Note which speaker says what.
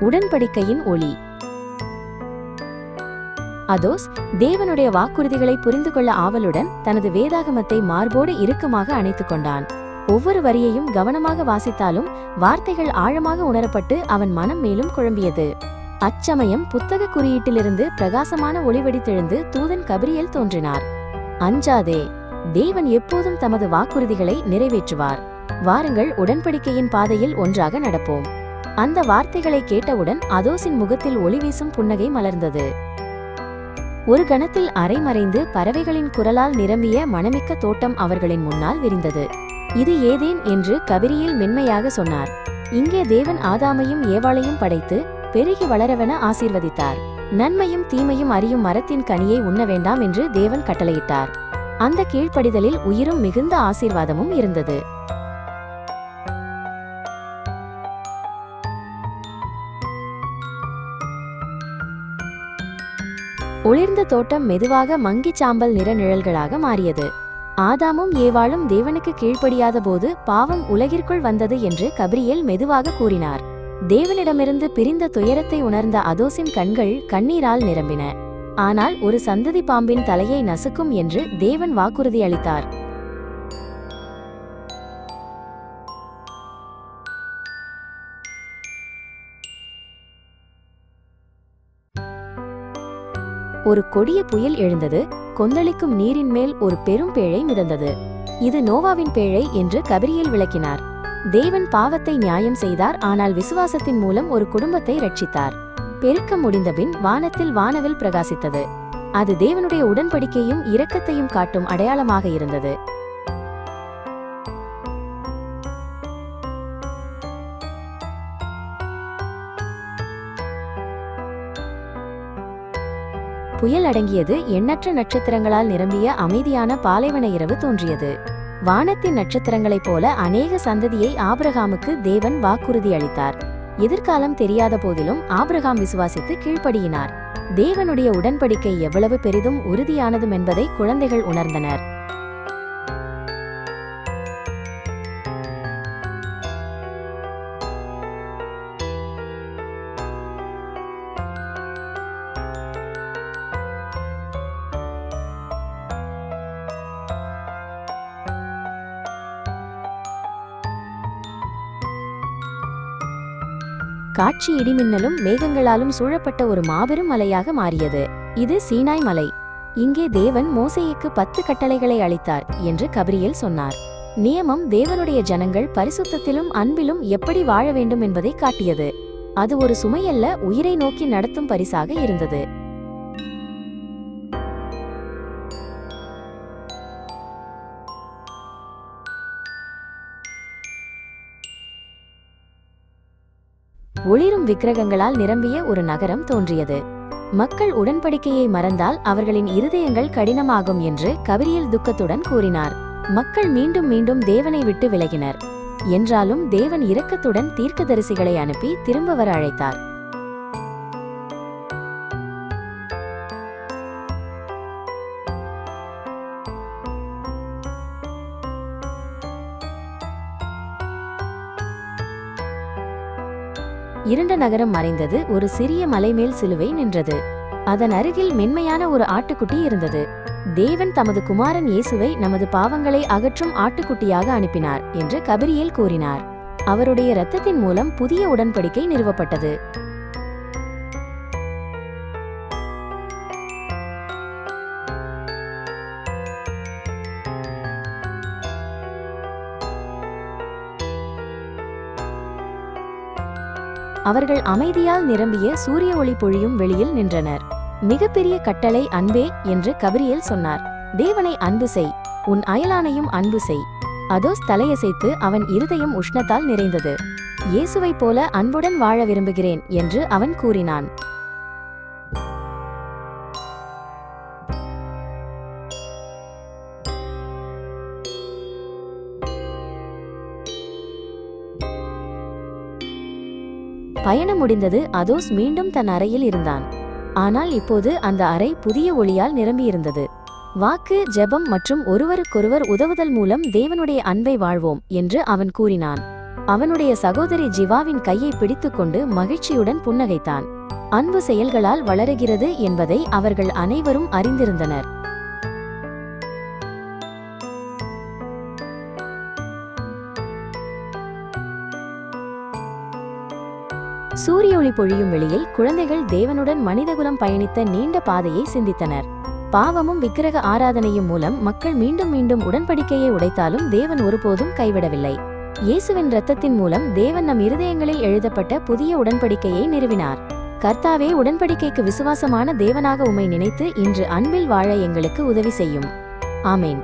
Speaker 1: உடன்படிக்கையின் ஒளி. அதோஸ் தேவனுடைய வாக்குறுதிகளை புரிந்து கொள்ள ஆவலுடன் தனது வேதாகமத்தை மார்போடு இறுக்கமாக அணைத்துக் கொண்டான். ஒவ்வொரு வரியையும் கவனமாக வாசித்தாலும் வார்த்தைகள் ஆழமாக உணரப்பட்டு அவன் மனம் மேலும் குழம்பியது. அச்சமயம் புத்தக குறியீட்டிலிருந்து பிரகாசமான ஒளிவெடித்தெழுந்து தூதன் கபிரியல் தோன்றினார். அஞ்சாதே தேவன் எப்போதும் தமது வாக்குறுதிகளை நிறைவேற்றுவார். வாருங்கள் உடன்படிக்கையின் பாதையில் ஒன்றாக நடப்போம். அந்த வார்த்தைகளை கேட்டவுடன் அதோசின் முகத்தில் ஒளி வீசும் புன்னகை மலர்ந்தது. ஒரு கணத்தில் அரைமறைந்து பறவைகளின் குரலால் நிரம்பிய மணமிக்க தோட்டம் அவர்களின் முன்னால் விரிந்தது. இது ஏதேன் என்று கபிரியில் மென்மையாக சொன்னார். இங்கே தேவன் ஆதாமையும் ஏவாளையும் படைத்து பெருகி வளரவென ஆசீர்வதித்தார். நன்மையும் தீமையும் அறியும் மரத்தின் கனியை உண்ண வேண்டாம் என்று தேவன் கட்டளையிட்டார். அந்த கீழ்ப்படிதலில் உயிரும் மிகுந்த ஆசீர்வாதமும் இருந்தது. ஒளிர்ந்த தோட்டம் மெதுவாக மங்கிச் சாம்பல் நிற நிழல்களாக மாறியது. ஆதாமும் ஏவாளும் தேவனுக்கு கீழ்ப்படியாத போது பாவம் உலகிற்குள் வந்தது என்று கபிரியேல் மெதுவாக கூறினார். தேவனிடமிருந்து பிரிந்த துயரத்தை உணர்ந்த அதோசின் கண்கள் கண்ணீரால் நிரம்பின. ஆனால் ஒரு சந்ததி பாம்பின் தலையை நசுக்கும் என்று தேவன் வாக்குறுதி அளித்தார். ஒரு கொடிய புயல் எழுந்தது கொந்தளிக்கும் நீரின் மேல் ஒரு பெரும் பேழை மிதந்தது. இது நோவாவின் பேழை என்று கபிரியல் விளக்கினார். தேவன் பாவத்தை நியாயம் செய்தார் ஆனால் விசுவாசத்தின் மூலம் ஒரு குடும்பத்தை ரட்சித்தார் பெருக்கம் முடிந்தபின் வானத்தில் வானவில் பிரகாசித்தது. அது தேவனுடைய உடன்படிக்கையும் இரக்கத்தையும் காட்டும் அடையாளமாக இருந்தது. புயல் அடங்கியது எண்ணற்ற நட்சத்திரங்களால் நிரம்பிய அமைதியான பாலைவன இரவு தோன்றியது. வானத்தின் நட்சத்திரங்களைப் போல அநேக சந்ததியை ஆபிரகாமுக்கு தேவன் வாக்குறுதி அளித்தார். எதிர்காலம் தெரியாத போதிலும் ஆபிரகாம் விசுவாசித்து கீழ்ப்படியினார். தேவனுடைய உடன்படிக்கை எவ்வளவு பெரிதும் உறுதியானதும் என்பதை குழந்தைகள் உணர்ந்தனர். காட்சி இடிமின்னலும் மேகங்களாலும் சூழப்பட்ட ஒரு மாபெரும் மலையாக மாறியது. இது சீனாய் மலை. இங்கே தேவன் மோசேயுக்கு பத்து கட்டளைகளை அளித்தார் என்று கபிரியல் சொன்னார். நியமம் தேவனுடைய ஜனங்கள் பரிசுத்தத்திலும் அன்பிலும் எப்படி வாழ வேண்டும் என்பதை காட்டியது. அது ஒரு சுமையல்ல உயிரை நோக்கி நடத்தும் பரிசாக இருந்தது. ஒளிரும் விக்கிரகங்களால் நிரம்பிய ஒரு நகரம் தோன்றியது. மக்கள் உடன்படிக்கையை மறந்தால் அவர்களின் இருதயங்கள் கடினமாகும் என்று கபிரியல் துக்கத்துடன் கூறினார். மக்கள் மீண்டும் மீண்டும் தேவனை விட்டு விலகினர். என்றாலும் தேவன் இரக்கத்துடன் தீர்க்கதரிசிகளை அனுப்பி திரும்ப வர அழைத்தார். இருண்ட நகரம் மறைந்தது. ஒரு சிறிய மலைமேல் சிலுவை நின்றது. அதன் அருகில் மென்மையான ஒரு ஆட்டுக்குட்டி இருந்தது. தேவன் தமது குமாரன் இயேசுவை நமது பாவங்களை அகற்றும் ஆட்டுக்குட்டியாக அனுப்பினார் என்று கபிரியேல் கூறினார். அவருடைய இரத்தத்தின் மூலம் புதிய உடன்படிக்கை நிறுவப்பட்டது. அவர்கள் அமைதியால் நிரம்பிய சூரிய ஒளி பொழியும் வெளியில் நின்றனர். மிகப்பெரிய கட்டளை அன்பே என்று கபிரியல் சொன்னார். தேவனை அன்பு செய் உன் அயலானையும் அன்பு செய். அதோஸ் தலையசைத்து அவன் இருதயம் உஷ்ணத்தால் நிறைந்தது. இயேசுவைப் போல அன்புடன் வாழ விரும்புகிறேன் என்று அவன் கூறினான். பயணம் முடிந்தது அதோஸ் மீண்டும் தன் அறையில் இருந்தான். ஆனால் இப்போது அந்த அறை புதிய ஒளியால் நிரம்பியிருந்தது. வாக்கு ஜெபம் மற்றும் ஒருவருக்கொருவர் உதவுதல் மூலம் தேவனுடைய அன்பை வாழ்வோம் என்று அவன் கூறினான். அவனுடைய சகோதரி ஜிவாவின் கையை பிடித்துக்கொண்டு மகிழ்ச்சியுடன் புன்னகைத்தான். அன்பு செயல்களால் வளருகிறது என்பதை அவர்கள் அனைவரும் அறிந்திருந்தனர். சூரிய ஒளி பொழியும் வெளியில் குழந்தைகள் தேவனுடன் மனிதகுலம் பயணித்த நீண்ட பாதையை சிந்தித்தனர். பாவமும் விக்கிரக ஆராதனையும் மூலம் மக்கள் மீண்டும் மீண்டும் உடன்படிக்கையை உடைத்தாலும் தேவன் ஒருபோதும் கைவிடவில்லை. இயேசுவின் இரத்தத்தின் மூலம் தேவன் நம் இருதயங்களில் எழுதப்பட்ட புதிய உடன்படிக்கையை நிறுவினார். கர்த்தாவே உடன்படிக்கைக்கு விசுவாசமான தேவனாக உம்மை நினைத்து இன்று அன்பில் வாழ எங்களுக்கு உதவி செய்யும். ஆமேன்.